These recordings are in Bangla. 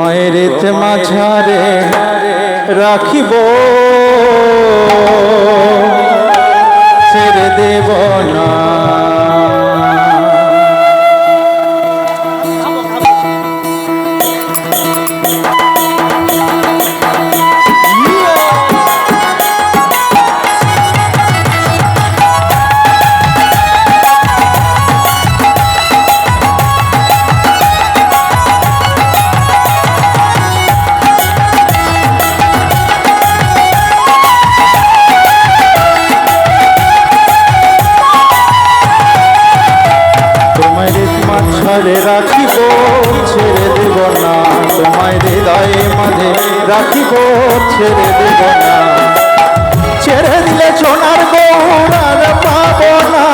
তোমায় রেত মাঝারে রাখিব। ছেড়ে দেব না। শহর ছেড়ে দেব না। ছেড়ে দিলে সোনার গৌর পাব না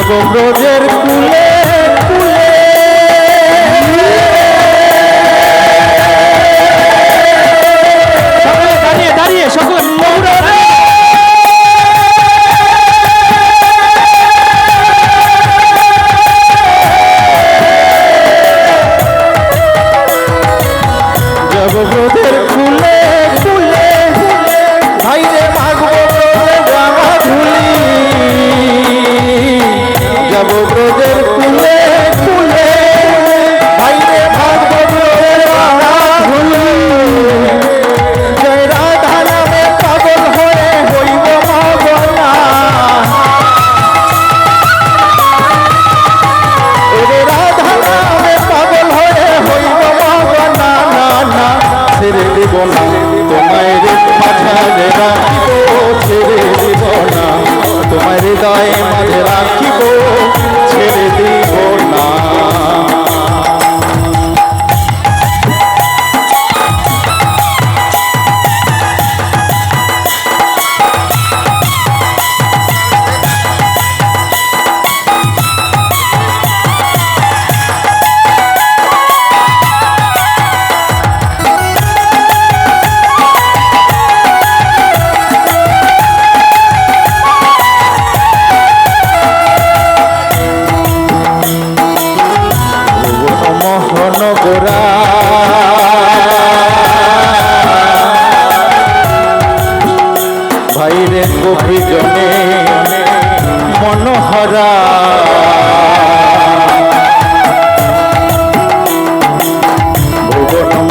নবব্রজের কুলে bona গোরা ভাইরে গোপী জনে মনোহরা। ভুবন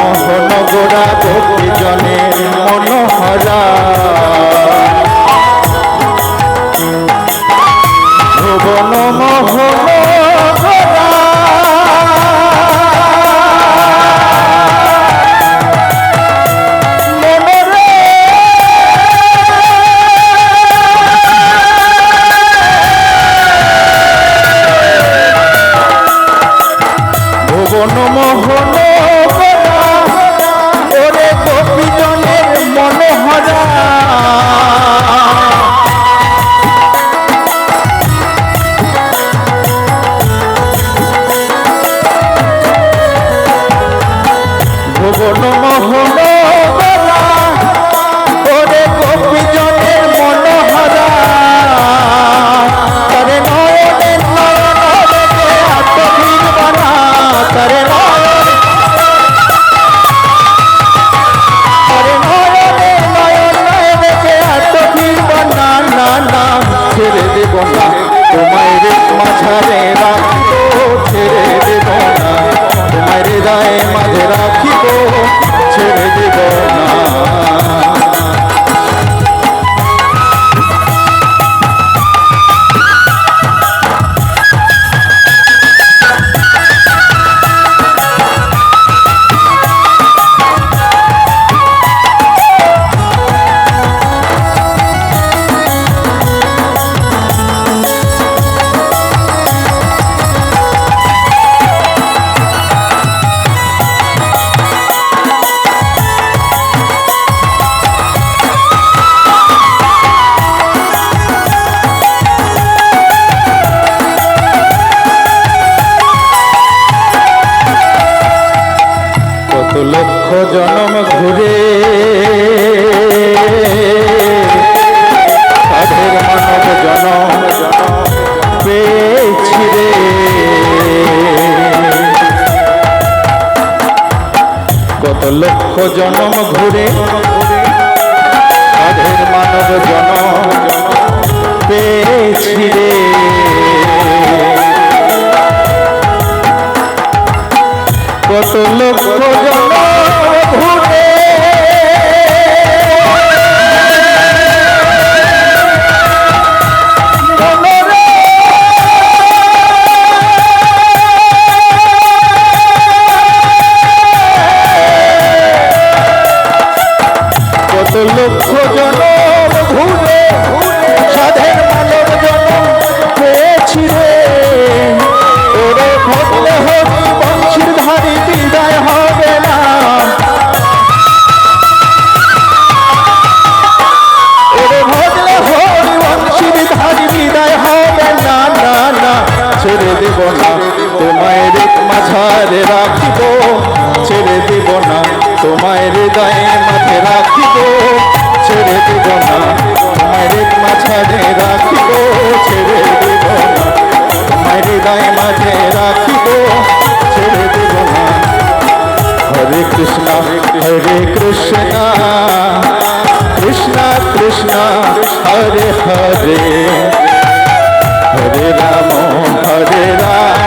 জনম ঘুরে। সাধের মানব জনম পেয়েছি রে। কত লক্ষ জনম ঘুরে। সাধের মানব জনম পেয়েছি রে। কত লক্ষ জনম ঘুরে তোমায় হৃদয়ে মাঝে রাখিব, ছেড়ে দেব না। তোমায় মাঝারে রাখিব, ছেড়ে দেব না। তোমায় হৃদয়ে মাঝে রাখিব, ছেড়ে না। হরে কৃষ্ণ হরে কৃষ্ণ কৃষ্ণ কৃষ্ণ, হরে হরে। হরে রাম হরে রাম।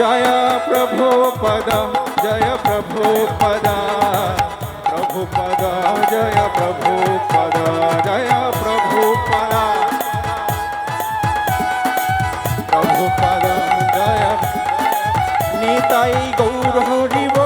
জয় প্রভু পদ জয় প্রভু পদ প্রভু পদ জয় প্রভু পদ জয় প্রভু পদ প্রভু পদ জয় নিতাই গৌর হরিব